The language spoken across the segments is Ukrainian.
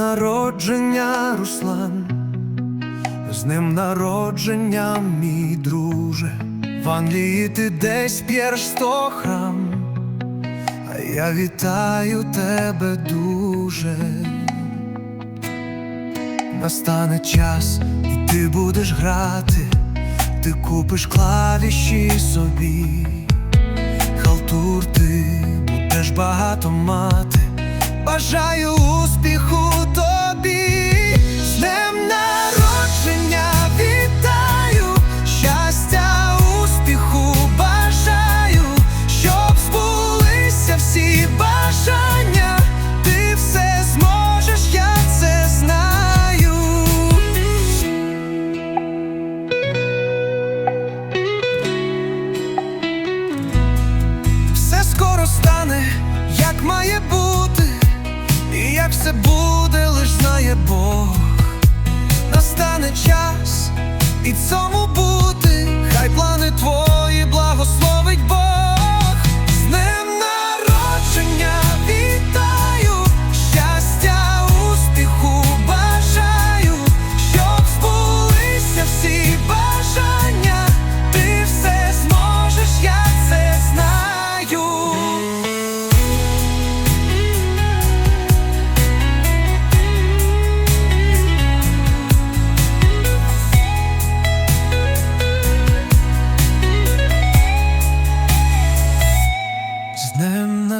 народження, Руслан, з днем народження, мій друже. В Англії ти десь п'єш сто храм, а я вітаю тебе дуже. Настане час, і ти будеш грати, ти купиш клавіші собі, халтур ти будеш багато мати. Бажаю має бути, і як все буде, лиш знає Бог. Настане час і цьому бути, хай плани твої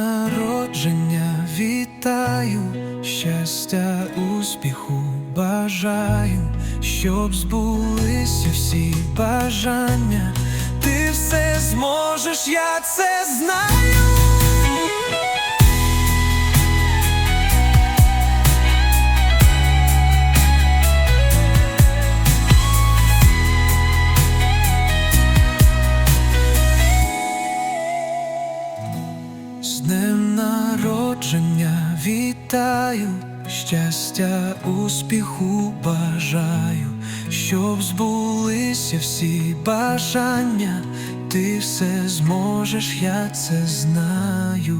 народження вітаю, щастя, успіху бажаю, щоб збулися всі бажання, ти все зможеш, я це знаю. Народження вітаю, щастя, успіху бажаю, щоб збулися всі бажання, ти все зможеш, я це знаю.